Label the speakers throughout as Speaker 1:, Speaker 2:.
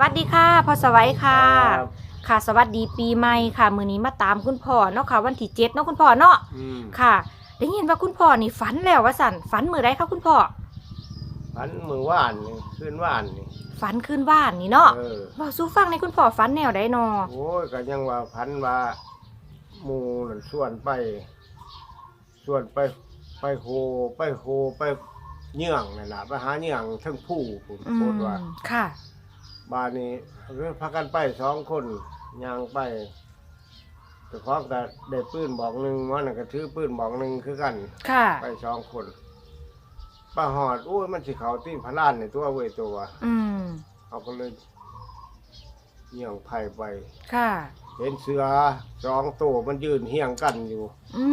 Speaker 1: สวัสดีค่ะพ่อสวัยค่ะ
Speaker 2: ครับ
Speaker 1: ค่ะ สวัสดีปีใหม่ค่ะ มือนี้มาตามคุณพ่อเนาะค่ะ วันที่เจ็ดเนาะคุณพ่อเนาะ
Speaker 2: อืม
Speaker 1: ค่ะ ได้ยินว่าคุณพ่อนี่ฝันแล้วว่าสันฝันมือไรคะคุณพ่อ
Speaker 2: พันมือว่านนี่ขึ้นว่านนี่
Speaker 1: ฝันขึ้นบ้านนี่เนาะ
Speaker 2: เออ
Speaker 1: บอกสู้ฟังในอยคุณพ่อฝันแนวใดเนาะ
Speaker 2: โอ้ยก็ยังว่าพันว่าหมูนั่นส่วนไป ส่วนไปไปโหไปโหไปเยื่องนั่นล่ะไปหาเยื่องทั้งผู้ผม
Speaker 1: อื
Speaker 2: โค
Speaker 1: ม
Speaker 2: ตรว่า
Speaker 1: ค่ะ
Speaker 2: บ้านนี้เรื่องพากันไปสองคนย่างไปแต่พร้อมกับได้ปืนบอกหนึ่งว่านั่นก็ถือปืนบอกหนึ่งคือกัน
Speaker 1: ค่ะ
Speaker 2: ไปสองคนป้าหอดโอ้ยมันสิเขาตีพระล้านในตัวเวยตัว
Speaker 1: อืม
Speaker 2: เอาก็เลยเหี่ยงไผ่ไป
Speaker 1: ค่ะ
Speaker 2: เห็นเสือสองตัวมันยืนเฮียงกันอยู่
Speaker 1: อื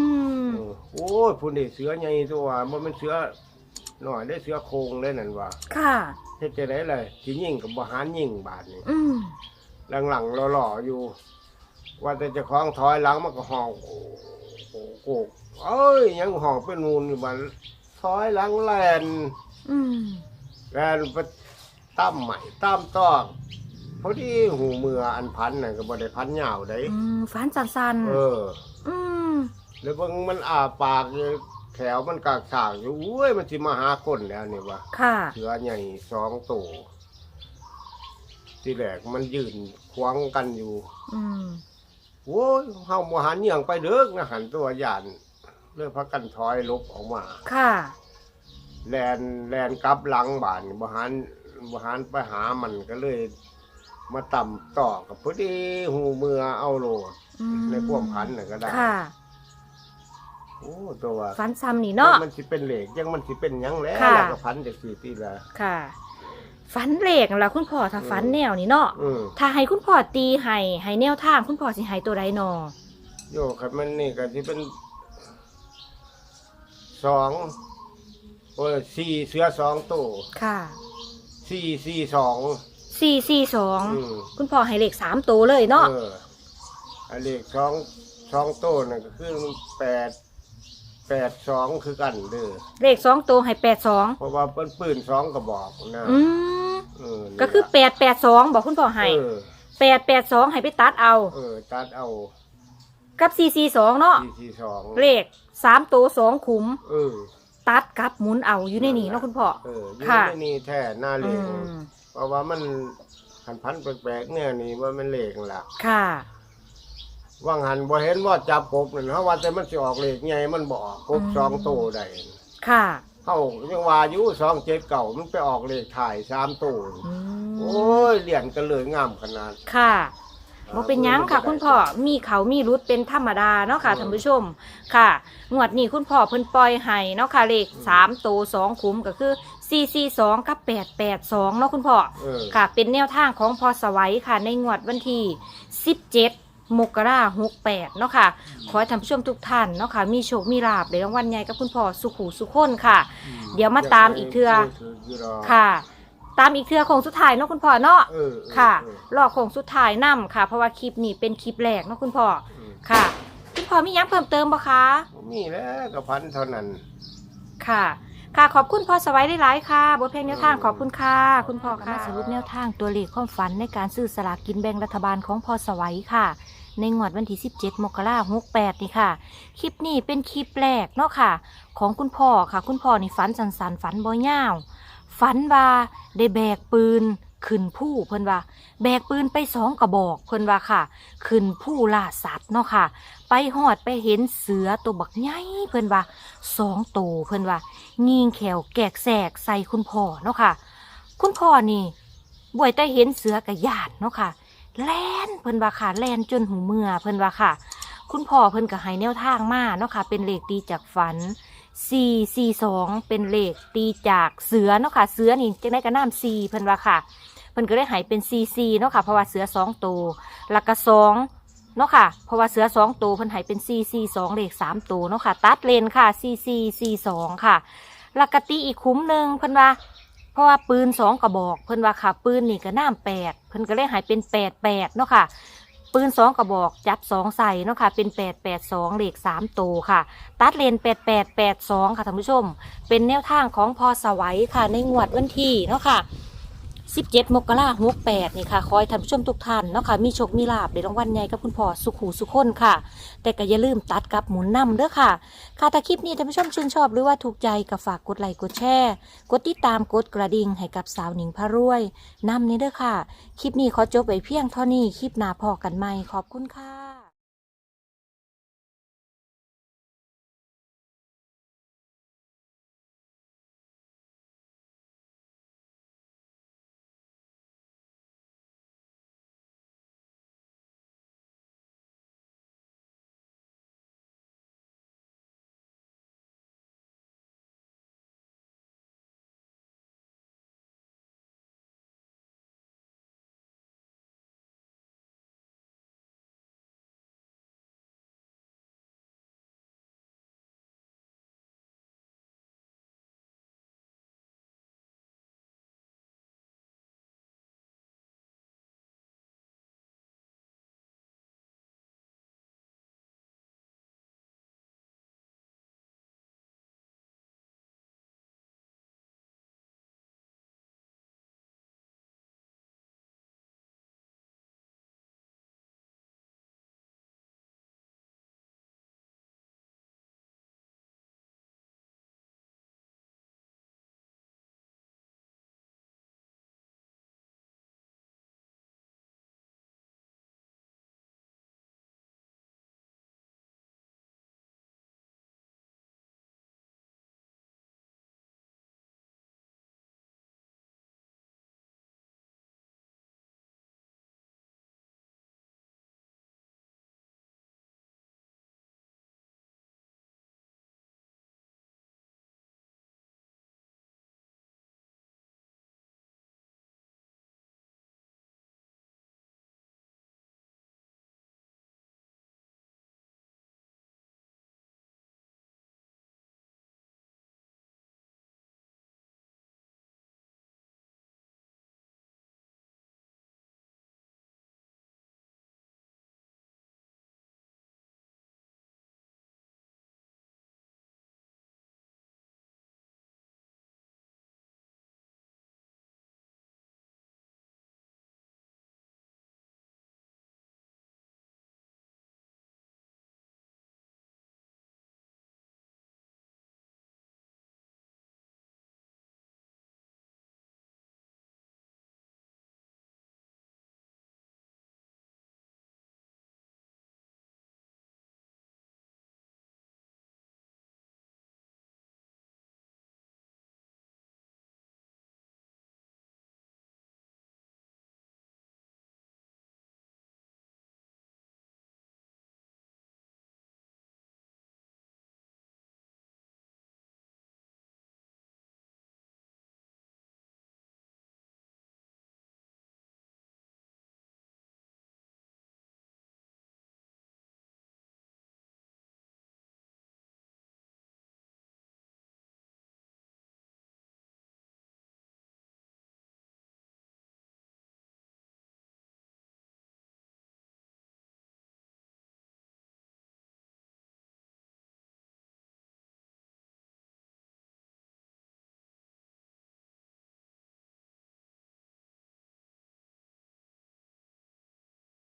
Speaker 1: ม
Speaker 2: เออโอ้ยพุ่นนี่เสือใหญ่ตัวมันเป็นเสือ หน่อยได้เสือโครงเลยนั่นว่า
Speaker 1: ค่ะ
Speaker 2: เฮ็ดจะได้เลยที่ยิ่งกับบหารยิ่งบาทนี่
Speaker 1: อืม
Speaker 2: หลังๆหล่อๆอยู่ ว่าแต่เจะคล้าของถอยหลังมันก็ห้องโอ้โหโกกเอ้ยยังห้องเป็นนูนอยู่บันถอยหลังแลน
Speaker 1: อืม
Speaker 2: แลนไปตั้มใหม่ตั้มตอกพอดีหูมืออันพันน่ะก็บ่ได้พันยาวได้
Speaker 1: อืมฝันสัน
Speaker 2: เออ
Speaker 1: ๆอืม
Speaker 2: แล้วเบิ่งมันอาปากอยู่ แถวมันกากสากอยู่อุ้ยมันสิมาหาคนแล้วนี่วะ
Speaker 1: ค่ะ
Speaker 2: เสือใหญ่สองตัวที่แรกมันยืนขวางกันอยู่
Speaker 1: อืม
Speaker 2: โว้ยเฮาบ่หันเหี่ยงไปเด้อนะหันตัวยานเลื่อพักกันถอยลบออกมา
Speaker 1: ค่ะ
Speaker 2: แลนแลนกลับหลังบ้านบ่หันบ่หันไปหามันก็เลย มาต่ำต่อกับพอดีหูเมือเอาโลด
Speaker 1: อืม
Speaker 2: ในความพันน่ะก็ได้
Speaker 1: ค่ะ
Speaker 2: โอ้ตัว
Speaker 1: ฝันซ้ำนี่เนาะ
Speaker 2: มันสิเป็นเหล็กยังมันสิเป็นหยังแล้ว
Speaker 1: ค่ะ
Speaker 2: แล้วก็พันจากสี่ปีละ
Speaker 1: ค่ะ ฝันเลขนั่นล่ะคุณพ่อถ้าฝันแนวนี้เนาะ
Speaker 2: อืม
Speaker 1: ถ้าให้คุณพ่อตีให้ให้แนวทางคุณพ่อสิให้ตัวใดนอ
Speaker 2: โยครับมันนี่ก็ที่เป็นสองโอ้ยสี่เสือสองตัว
Speaker 1: ค่ะ
Speaker 2: สี่สี่สอง
Speaker 1: สี่สี่สอง
Speaker 2: อืม
Speaker 1: คุณพ่อให้เลขสามตัวเลยเนาะ
Speaker 2: เอออันเลขสองสองตัวนั่นก็คือแปด แปดสองคือกันเด้อ
Speaker 1: เลขสองตัวให้แปดสอง
Speaker 2: เพราะว่าเป็นปืนสองกระบอกนะ
Speaker 1: อืม
Speaker 2: เออนี่
Speaker 1: ก็คือแปดแปดสองบอกคุณพ่อให้
Speaker 2: เออ
Speaker 1: แปดแปดสองให้ไปตัดเอา
Speaker 2: เออตัดเอา
Speaker 1: กับสี่สี่สองเนาะ
Speaker 2: สี่สี่สอง
Speaker 1: เลขสามตัวสองขุม
Speaker 2: เออ
Speaker 1: ตัดกับหมุนเอาอยู่ในนี้เนาะคุณพ่อ
Speaker 2: เอออยู่
Speaker 1: ค่ะ
Speaker 2: ในนี่แท้หน้าเหล
Speaker 1: อื
Speaker 2: ง
Speaker 1: ม
Speaker 2: เพราะว่ามันหันพันแปลกๆเนี่ยนี่ว่ามันเหลงล่ะ
Speaker 1: ค่ะ
Speaker 2: ว่างหันบ่เห็นว่าจับกบนั่นเพราะว่าแต่มันสิออกเหล็กไงมันบ่ออกกบ
Speaker 1: อืม
Speaker 2: สองตัวได้
Speaker 1: ค่ะ
Speaker 2: เฮายังว่าอยู่สองเจ็ดเก่ามันไปออกเหล็กถ่ายสามตัว
Speaker 1: อืม
Speaker 2: โอ้ยเหรียญกันเลยงามขนาด
Speaker 1: ค่ะบ่เป็นหยังค่ะ คุณพ่อ มีเขามีรุดเป็นธรรมดาเนาะค่ะ
Speaker 2: อืม
Speaker 1: ท่านผู้ชม ค่ะ งวดนี้คุณพ่อเพิ่นปล่อยให้เนาะค่ะเลข
Speaker 2: อืม
Speaker 1: สามตัวสองคุ้มก็คือสี่สี่สองกับแปดแปดสองเนาะคุณพ่อ
Speaker 2: เออ
Speaker 1: ค่ะเป็นแนวทางของพอสวัยค่ะในงวดวันที่สิบเจ็ด มกราหกแปดเนาะค่ะ ขอให้ท่านผู้ชมทุกท่านเนาะค่ะ มีโชค มีลาบในรางวัลใหญ่กับคุณพ่อสุขูสุขคนค่ะ เดี๋ยวมาตามอีกเทื่อ ค่ะ ตามอีกเทือของสุดท้ายเนาะคุณพ่อเนาะ
Speaker 2: เออเออ
Speaker 1: ค่ะ
Speaker 2: เออ
Speaker 1: รอโคงสุดท้ายนํค่ะ เพราะว่าคลิปนี้เป็นคลิปแรกเนาะคุณพ่อ
Speaker 2: อืม
Speaker 1: ค่ะ คุณพ่อมีหยังเพิ่มเติมบ่คะ
Speaker 2: มีแล้วก็พันเท่านั้น
Speaker 1: ค่ะ ค่ะ ขอบคุณพ่อสวัยได้หลายๆค่ะ บทเพลงแนวทางขอบคุณค่ะ คุณพ่อค่ะสรุปแนวทางตัวเลขความฝันในการซื้อสลากกินแบ่งรัฐบาลของพ่อสวัยค่ะ ในงวดวันที่ 17 มกราคม68 นี่ค่ะ คลิปนี้เป็นคลิปแรกเนาะค่ะ ของคุณพ่อค่ะ คุณพ่อนี่ฝันสันสันฝันบ่ยาวฝันว่าได้แบกปืนขึ้นผู้เพิ่นว่า แบกปืนไปสองกระบอกเพิ่นว่าค่ะ ขึ้นผู้ล่าสัตว์เนาะค่ะ ไปหอดไปเห็นเสือตัวบักใหญ่เพิ่นว่าสองตัวเพิ่นว่างิงแขวแกกแสกใส่คุณพ่อเนาะค่ะ คุณพ่อนี่บ่อยแต่เห็นเสือกระยานเนาะค่ะ แลนเพิ่นว่าค่ะแลนจนหูเมื่อเพิ่นว่าค่ะ คุณพ่อเพิ่นก็ให้แนวทางมาเนาะค่ะ เป็นเลขตีจากฝัน4 4 2เป็นเลขตีจากเสือเนาะค่ะ เสือนี่จังได้กระน้ำ4เพิ่นว่าค่ะเพิ่นก็ได้หายเป็น4 4เนาะค่ะเพราะว่าเสือ2ตัวล้วก็2เนาะค่ะเพราะว่าเสือ2ตัวเพิ่นหายเป็น4 4 2เลข3ตัวเนาะค่ะ ตัดเลนค่ะ4 4 4 2ค่ะล้วก็ตีอีกคุ้มหนึ่งเพิ่นว่า เพราะว่าปืนสองกระบอก เพิ่นว่าค่ะปืนนี่ก็น้ำแปดเพิ่นก็เลยหายเป็นแปดแปดเนาะค่ะ ปืนสองกระบอกจับสองใส่เนาะค่ะ เป็นแปดแปดสองเลขสามตัวค่ะ ตัดเลนแปดแปดแปดสองค่ะท่านผู้ชม เป็นแนวทางของพอสวัยค่ะในงวดวันที่เนาะค่ะ 17 มกราคม68นี่ค่ะคอยท่านผู้ชมทุกท่านเนาะค่ะมีโชคมีลาบได้รางวัลใหญ่กับคุณพ่อสุขหูสุขคนค่ะ แต่ก็อย่าลืมตัดกับหมุนนำเด้อค่ะ ค่ะถ้าคลิปนี้ท่านผู้ชมชื่นชอบหรือว่าถูกใจก็ฝากกดไลค์กดแชร์กดติดตามกดกระดิ่งให้กับสาวหนิงพระรวยนำนี้เด้อค่ะ คลิปนี้ขอจบไปเพียงเท่านี้คลิปหน้าพอกันใหม่ขอบคุณค่ะ